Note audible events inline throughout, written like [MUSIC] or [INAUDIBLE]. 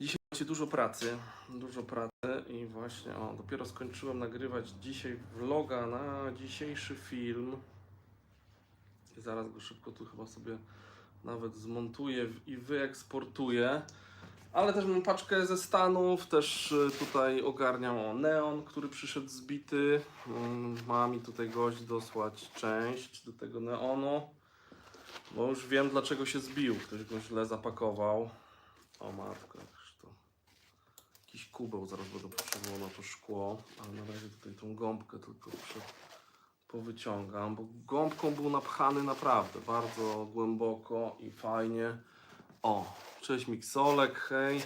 Dzisiaj macie dużo pracy, dużo pracy i właśnie, o, dopiero skończyłem nagrywać dzisiaj vloga na dzisiejszy film. Zaraz go szybko tu chyba sobie nawet zmontuję i wyeksportuję. Ale też mam paczkę ze Stanów, też y, tutaj ogarniam o Neon, który przyszedł zbity. Mm, Ma mi tutaj gość dosłać część do tego Neonu. Bo już wiem dlaczego się zbił. Ktoś go źle zapakował. O matko, to. Jakiś kubeł zaraz będę potrzebował na to szkło. Ale na razie tutaj tą gąbkę tylko prze, powyciągam. Bo gąbką był napchany naprawdę bardzo głęboko i fajnie. O, cześć Miksolek, hej.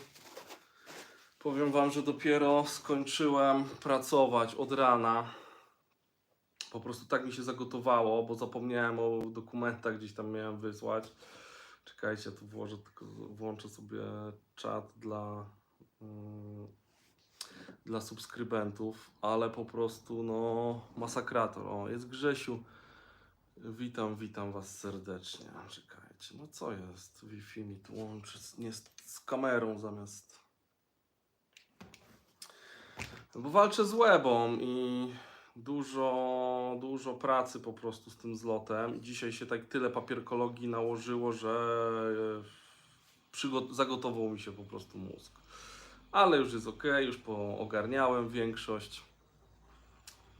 Powiem wam, że dopiero skończyłem pracować od rana. Po prostu tak mi się zagotowało, bo zapomniałem o dokumentach, gdzieś tam miałem wysłać. Czekajcie, tu włożę, tylko włączę sobie czat dla, mm, dla subskrybentów, ale po prostu no masakrator. O, jest Grzesiu. Witam, witam was serdecznie. Czekajcie, no co jest? Wi-Fi mi tu łączy z, nie z, z kamerą zamiast... No bo walczę z webą i dużo, dużo pracy po prostu z tym zlotem. Dzisiaj się tak tyle papierkologii nałożyło, że e, zagotował mi się po prostu mózg. Ale już jest ok, już poogarniałem większość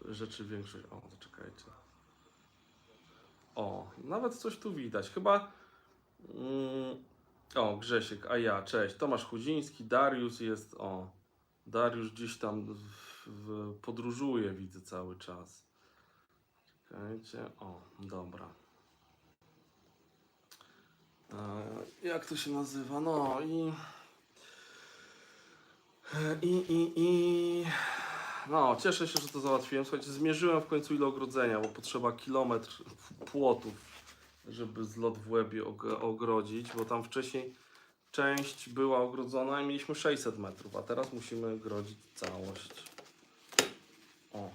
rzeczy, większość. O, zaczekajcie. O, nawet coś tu widać. Chyba. Mm, o, Grzesiek, a ja, cześć. Tomasz Chudziński, Dariusz jest. O, Dariusz gdzieś tam w, w, podróżuje, widzę cały czas. Czekajcie. O, dobra. E, jak to się nazywa? No i. I, i, i. No, cieszę się, że to załatwiłem. Słuchajcie, zmierzyłem w końcu ile ogrodzenia, bo potrzeba kilometr płotów, żeby zlot w łebie og- ogrodzić, bo tam wcześniej część była ogrodzona i mieliśmy 600 metrów, a teraz musimy ogrodzić całość. O.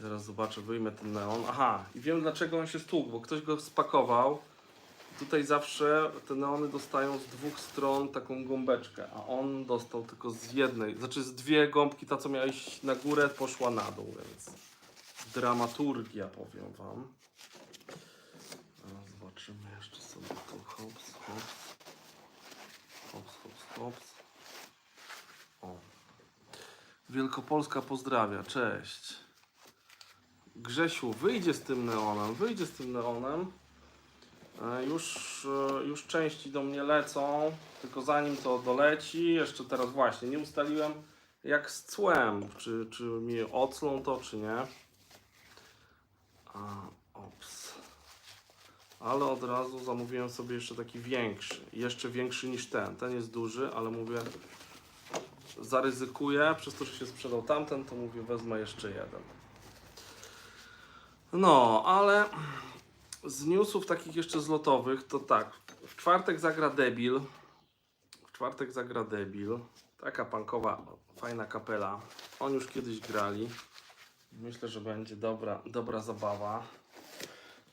Zaraz zobaczę, wyjmę ten neon. Aha, i wiem dlaczego on się stłukł, bo ktoś go spakował. Tutaj zawsze te neony dostają z dwóch stron taką gąbeczkę, a on dostał tylko z jednej. Znaczy z dwie gąbki, ta co miała iść na górę, poszła na dół, więc dramaturgia powiem wam. Zobaczymy jeszcze sobie tu hops, hops. Hops. O. Wielkopolska pozdrawia, cześć. Grzesiu, wyjdzie z tym neonem, wyjdzie z tym neonem. E, Już, e, już części do mnie lecą, tylko zanim to doleci, jeszcze teraz właśnie nie ustaliłem jak z cłem, czy, czy mi oclą to, czy nie. A, ops. Ale od razu zamówiłem sobie jeszcze taki większy, jeszcze większy niż ten. Ten jest duży, ale mówię, zaryzykuję, przez to, że się sprzedał tamten, to mówię, wezmę jeszcze jeden. No, ale z newsów takich jeszcze zlotowych, to tak. W czwartek zagra Debil. W czwartek zagra Debil. Taka punkowa, fajna kapela. Oni już kiedyś grali. Myślę, że będzie dobra, dobra zabawa.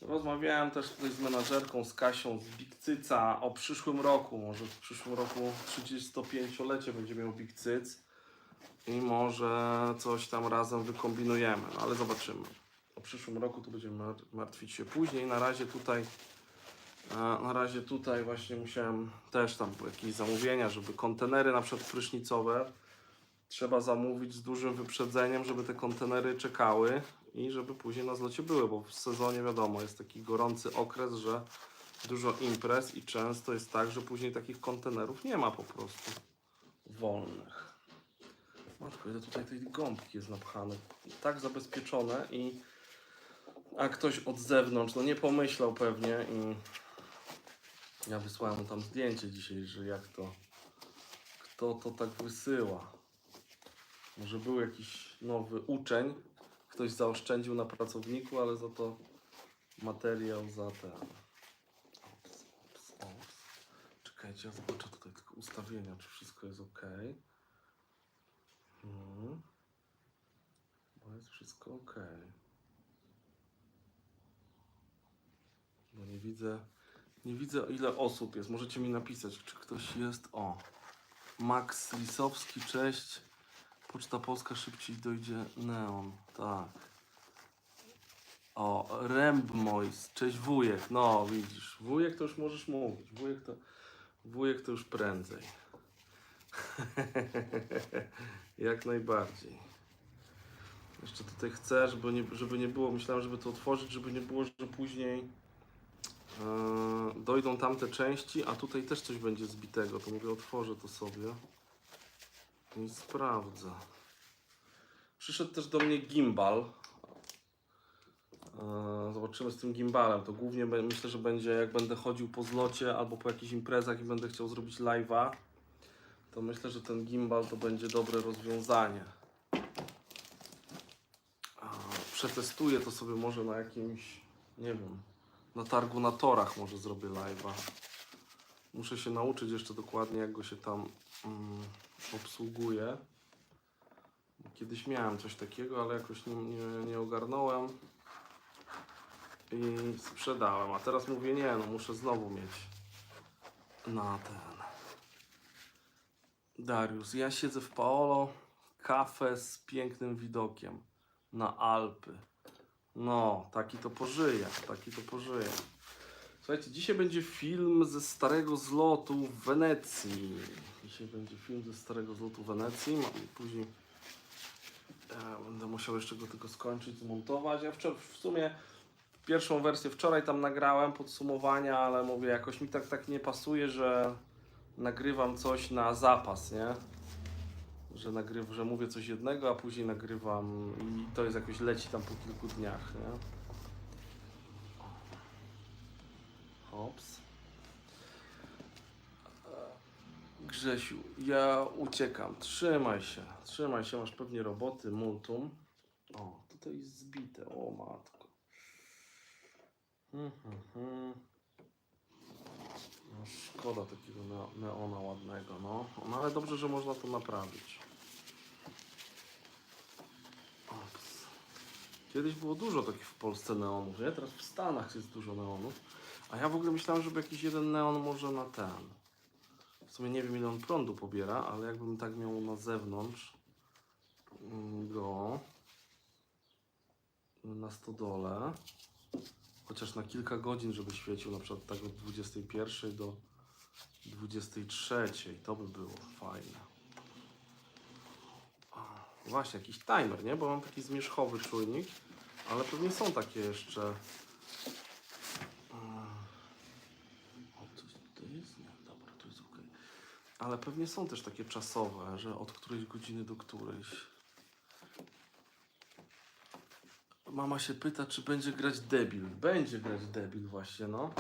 Rozmawiałem też tutaj z menadżerką, z Kasią, z Big Cyca o przyszłym roku. Może w przyszłym roku 35-lecie będzie miał Big Cyc. I może coś tam razem wykombinujemy, no ale zobaczymy. O przyszłym roku to będziemy mar- martwić się później. Na razie tutaj e, na razie tutaj właśnie musiałem też tam jakieś zamówienia, żeby kontenery na przykład prysznicowe trzeba zamówić z dużym wyprzedzeniem, żeby te kontenery czekały i żeby później na zlocie były, bo w sezonie wiadomo jest taki gorący okres, że dużo imprez i często jest tak, że później takich kontenerów nie ma po prostu wolnych. Matko, ile tutaj tej gąbki jest napchane. Tak zabezpieczone i a ktoś od zewnątrz, no nie pomyślał pewnie i ja wysłałem tam zdjęcie dzisiaj, że jak to, kto to tak wysyła. Może był jakiś nowy uczeń, ktoś zaoszczędził na pracowniku, ale za to materiał za ten. Ops, ops, ops. Czekajcie, ja zobaczę tutaj tylko ustawienia, czy wszystko jest ok. Mhm. Bo jest wszystko ok. Bo nie widzę Nie widzę ile osób jest. Możecie mi napisać, czy ktoś jest. O. Max Lisowski, cześć. Poczta Polska szybciej dojdzie Neon. Tak. O, Rembmois, cześć wujek. No, widzisz. Wujek to już możesz mówić. Wujek to, wujek to już prędzej. [LAUGHS] Jak najbardziej. Jeszcze tutaj chcę, żeby nie, żeby nie było, myślałem, żeby to otworzyć, żeby nie było, że później e, dojdą tamte części, a tutaj też coś będzie zbitego. To mówię, otworzę to sobie i sprawdzę. Przyszedł też do mnie gimbal. E, Zobaczymy z tym gimbalem. To głównie myślę, że będzie jak będę chodził po zlocie albo po jakichś imprezach i będę chciał zrobić live'a, to myślę, że ten gimbal to będzie dobre rozwiązanie. Przetestuję to sobie może na jakimś, nie wiem, na targu na torach może zrobię live'a. Muszę się nauczyć jeszcze dokładnie jak go się tam mm, obsługuje. Kiedyś miałem coś takiego, ale jakoś nie, nie, nie ogarnąłem i sprzedałem. A teraz mówię, nie, no muszę znowu mieć na ten. Darius, ja siedzę w Paolo, kafę z pięknym widokiem na Alpy. No, taki to pożyje, taki to pożyje. Słuchajcie, dzisiaj będzie film ze starego zlotu w Wenecji. Dzisiaj będzie film ze starego zlotu w Wenecji. Mam- Później e, będę musiał jeszcze go tylko skończyć, zmontować. Ja wczoraj, w sumie pierwszą wersję wczoraj tam nagrałem, podsumowania, ale mówię, jakoś mi tak, tak nie pasuje, że nagrywam coś na zapas, nie? Że, nagryw, że mówię coś jednego, a później nagrywam i to jest jakoś leci tam po kilku dniach, nie? Hops. Grzesiu, ja uciekam. Trzymaj się, trzymaj się, masz pewnie roboty, multum. O, tutaj jest zbite, o matko. Hmm, hmm, hmm. No, szkoda takiego neo- neona ładnego, no. no. ale dobrze, że można to naprawić. Ops. Kiedyś było dużo takich w Polsce neonów, nie? Teraz w Stanach jest dużo neonów. A ja w ogóle myślałem, żeby jakiś jeden neon może na ten. W sumie nie wiem ile on prądu pobiera, ale jakbym tak miał na zewnątrz mm, go na stodole, chociaż na kilka godzin, żeby świecił na przykład tak od 21 do 23, to by było fajne. Właśnie, jakiś timer, nie? Bo mam taki zmierzchowy czujnik, ale pewnie są takie jeszcze. O, coś tutaj jest? Nie, dobra, to jest ok. Ale pewnie są też takie czasowe, że od którejś godziny do którejś. Mama się pyta, czy będzie grać debil. Będzie grać debil właśnie, no. [LAUGHS]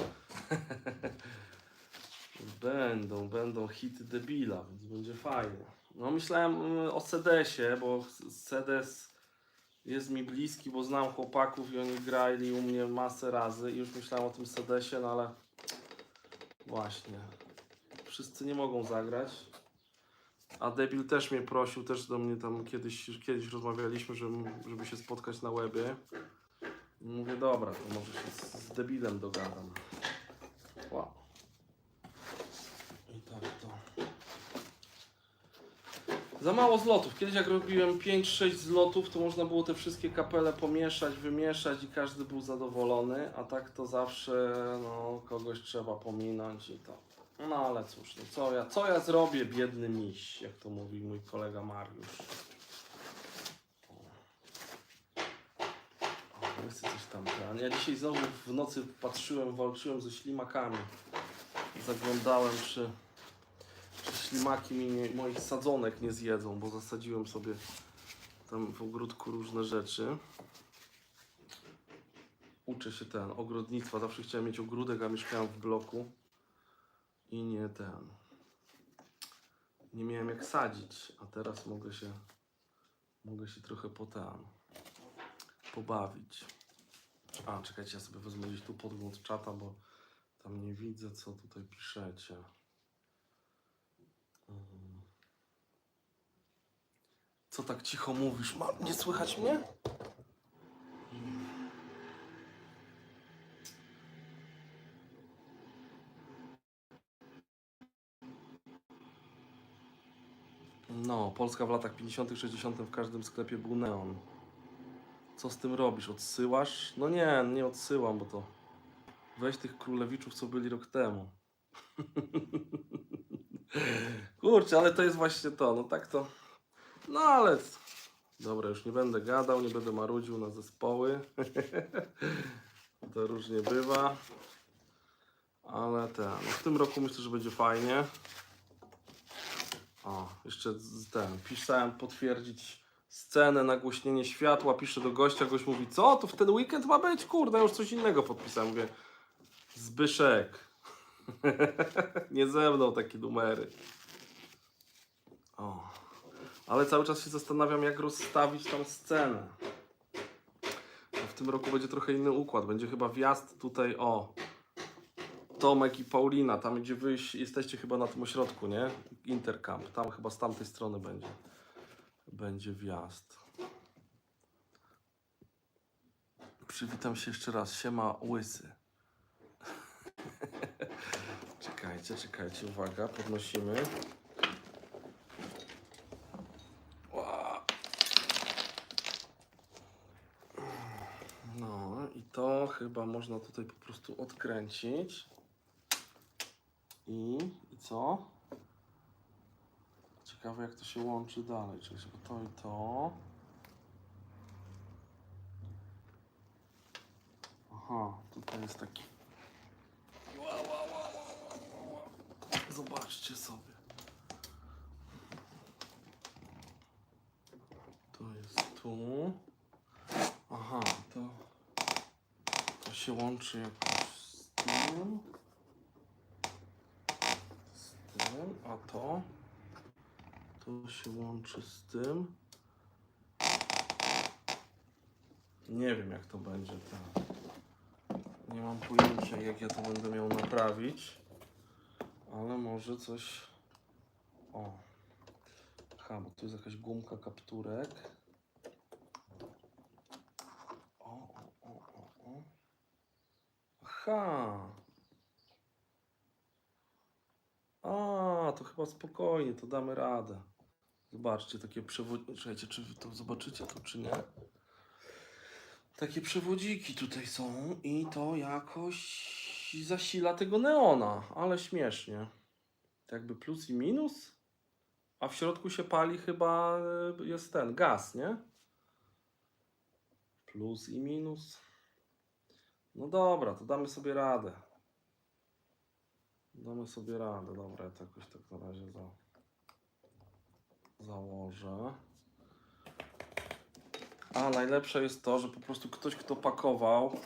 będą, będą hity debila, więc będzie fajnie. No myślałem mm, o Sedesie, bo Sedes jest mi bliski, bo znam chłopaków i oni grali u mnie masę razy i już myślałem o tym Sedesie, no ale właśnie. Wszyscy nie mogą zagrać. A debil też mnie prosił, też do mnie tam kiedyś, kiedyś rozmawialiśmy, żeby, żeby się spotkać na webie. I mówię, dobra, to może się z, z debilem dogadam. Wow. I tak to. Za mało zlotów. Kiedyś jak robiłem 5-6 zlotów, to można było te wszystkie kapele pomieszać, wymieszać i każdy był zadowolony, a tak to zawsze no, kogoś trzeba pominąć i to. No ale cóż, no, co, ja, co ja zrobię, biedny miś, jak to mówi mój kolega Mariusz. O, nie coś tam. Ja dzisiaj znowu w nocy patrzyłem, walczyłem ze ślimakami. Zaglądałem, czy, czy ślimaki mi moich sadzonek nie zjedzą, bo zasadziłem sobie tam w ogródku różne rzeczy. Uczę się ten, ogrodnictwa. Zawsze chciałem mieć ogródek, a mieszkałem w bloku. I nie ten. Nie miałem jak sadzić, a teraz mogę się mogę się trochę po pobawić. A, czekajcie, ja sobie wezmę gdzieś tu podgląd czata, bo tam nie widzę, co tutaj piszecie. Mm. Co tak cicho mówisz? Ma, nie słychać mnie? No, Polska w latach 50., 60. w każdym sklepie był neon. Co z tym robisz? Odsyłasz? No nie, nie odsyłam, bo to. Weź tych królewiczów, co byli rok temu. [LAUGHS] Kurczę, ale to jest właśnie to. No tak to. No ale. Dobra, już nie będę gadał, nie będę marudził na zespoły. [LAUGHS] to różnie bywa. Ale ten. No w tym roku myślę, że będzie fajnie. O, jeszcze ten. Pisałem potwierdzić scenę, nagłośnienie światła. Piszę do gościa, gość mówi, co? To w ten weekend ma być? Kurde, już coś innego podpisałem. Mówię, Zbyszek. [LAUGHS] Nie ze mną takie numery. O. Ale cały czas się zastanawiam, jak rozstawić tam scenę. W tym roku będzie trochę inny układ. Będzie chyba wjazd tutaj, o. Tomek i Paulina, tam gdzie wy jesteście chyba na tym ośrodku, nie? Intercamp. Tam chyba z tamtej strony będzie. Będzie wjazd. Przywitam się jeszcze raz. Siema łysy. [LAUGHS] czekajcie, czekajcie, uwaga, podnosimy. No i to chyba można tutaj po prostu odkręcić. I, i co? Ciekawe jak to się łączy dalej. Czyli to i to. Aha, tutaj jest taki. Zobaczcie sobie. To jest tu. Aha, to, to się łączy jakoś z tym. A to to się łączy z tym. Nie wiem jak to będzie tak. Nie mam pojęcia jak ja to będę miał naprawić. Ale może coś. O. Aha, bo tu jest jakaś gumka kapturek. O, o, o, o, o. Aha. A, to chyba spokojnie, to damy radę. Zobaczcie, takie przewodniki. Czekajcie, czy wy to zobaczycie to, czy nie? Takie przewodziki tutaj są i to jakoś zasila tego neona, ale śmiesznie. To jakby plus i minus, a w środku się pali chyba e, jest ten gaz, nie? Plus i minus. No dobra, to damy sobie radę. Damy sobie radę. Dobra, ja to jakoś tak na razie za... założę. A najlepsze jest to, że po prostu ktoś, kto pakował,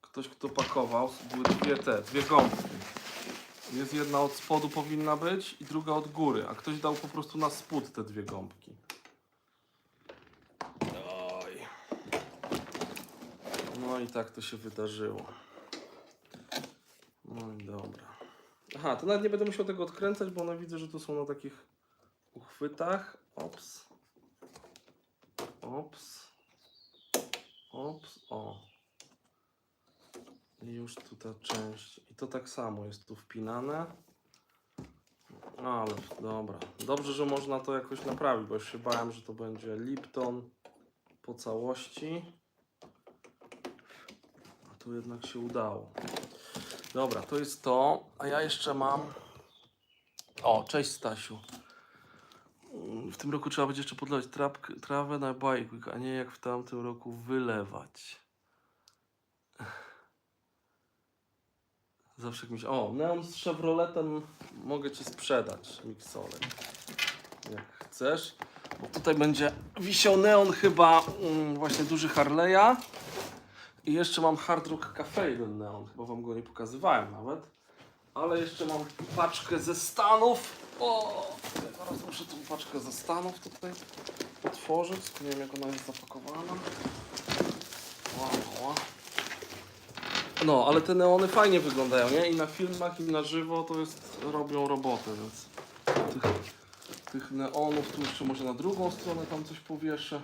ktoś, kto pakował, były dwie te, dwie gąbki. Jest jedna od spodu powinna być i druga od góry, a ktoś dał po prostu na spód te dwie gąbki. Oj. No i tak to się wydarzyło. No i dobra. Aha, to nawet nie będę musiał tego odkręcać, bo one widzę, że to są na takich uchwytach. Ops. Ops. Ops. O. I już tu ta część. I to tak samo jest tu wpinane. No ale dobra. Dobrze, że można to jakoś naprawić, bo już się bałem, że to będzie Lipton po całości. A tu jednak się udało. Dobra, to jest to. A ja jeszcze mam. O, cześć Stasiu. W tym roku trzeba będzie jeszcze podlewać trawę na bajkik, a nie jak w tamtym roku wylewać. Zawsze jak mi się... O, neon z Chevroletem mogę Ci sprzedać, Mixolek. Jak chcesz. Bo tutaj będzie wisiał neon chyba mm, właśnie duży Harley'a. I jeszcze mam Hard Rock Cafe jeden neon. Chyba Wam go nie pokazywałem nawet. Ale jeszcze mam paczkę ze Stanów. O, zaraz muszę tą paczkę ze Stanów tutaj otworzyć. Nie wiem jak ona jest zapakowana. Ła. No, ale te neony fajnie wyglądają, nie? I na filmach, i na żywo to jest, robią robotę, więc tych, tych neonów tu jeszcze może na drugą stronę tam coś powieszę.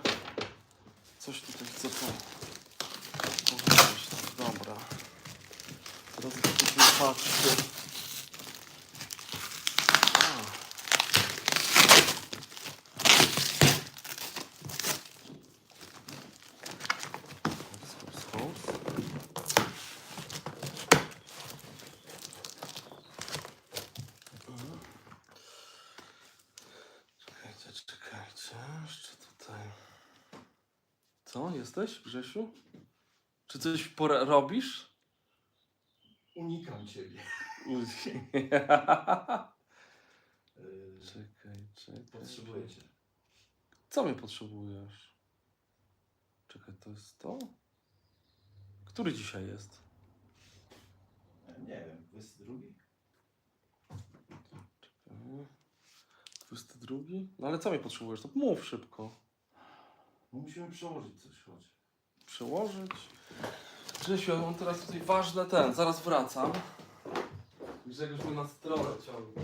Coś tutaj chcę po, Teraz tylko patrzcie. Co, jesteś, Grzesiu? Czy coś robisz? Unikam ciebie. [LAUGHS] Czekaj, czekaj. Potrzebuję cię. Co mnie potrzebujesz? Czekaj, to jest to? Który dzisiaj jest? E, Nie wiem, 22? Czekaj. 22? No ale co mnie potrzebujesz? To mów szybko. No musimy przełożyć coś, chodź. Przełożyć. Grzesiu, mam teraz tutaj ważne ten, zaraz wracam. Grzegorz mnie na stronę ciągnie.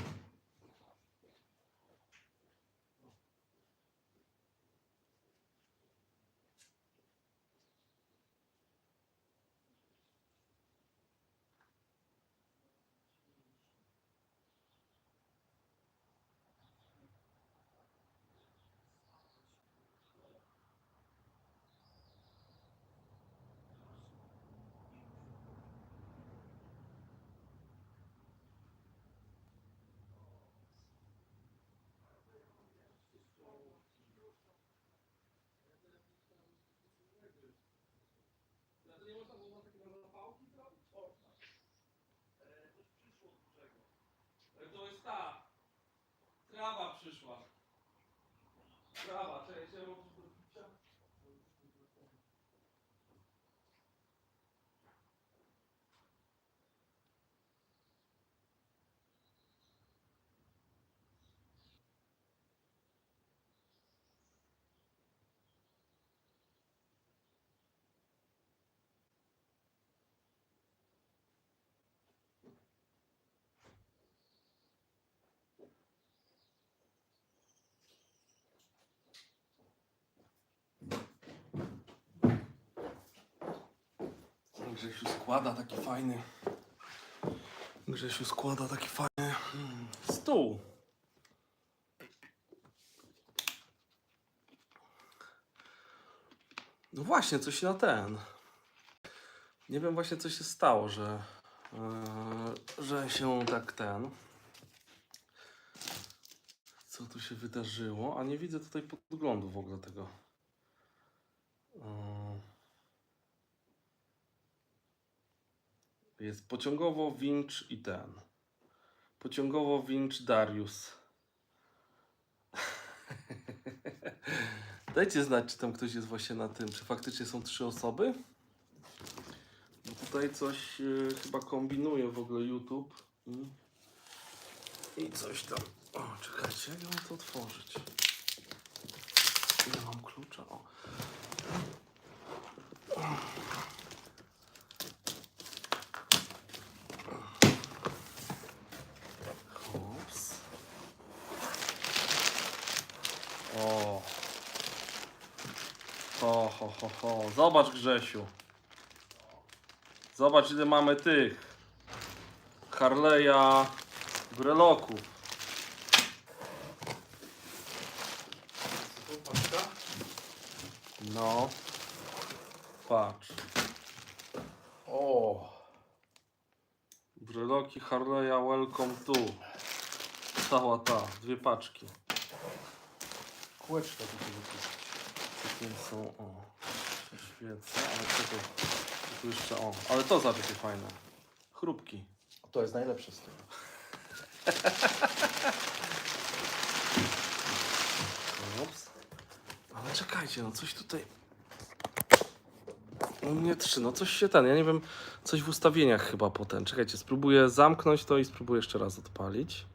Trawa, cześć, ja mam coś do Grzesiu składa taki fajny. Grzesiu składa taki fajny mm, stół. No właśnie, coś na ten. Nie wiem właśnie co się stało, że, yy, że się tak ten. Co tu się wydarzyło? A nie widzę tutaj podglądu w ogóle tego. Yy. Jest pociągowo Winch i ten. Pociągowo Winch Darius. [LAUGHS] Dajcie znać, czy tam ktoś jest właśnie na tym. Czy faktycznie są trzy osoby? Bo tutaj coś e, chyba kombinuje w ogóle YouTube. I, I coś tam. O, czekajcie, jak ja mam to otworzyć? Nie mam klucza. O. Hops. O. Ho, ho, ho. Zobacz Grzesiu. Zobacz ile mamy tych. Harleya Breloków. No. Patrz. O. Breloki Harley'a Welcome to. Cała ta. Dwie paczki. Kółeczka tego kupić. Takie są, o, się świecę, ale co tu jeszcze, o, ale to za takie fajne, chrupki. To jest najlepsze z tego. Ups. Ale czekajcie, no coś tutaj, u mnie trzy, no coś się ten, ja nie wiem, coś w ustawieniach chyba potem, czekajcie, spróbuję zamknąć to i spróbuję jeszcze raz odpalić.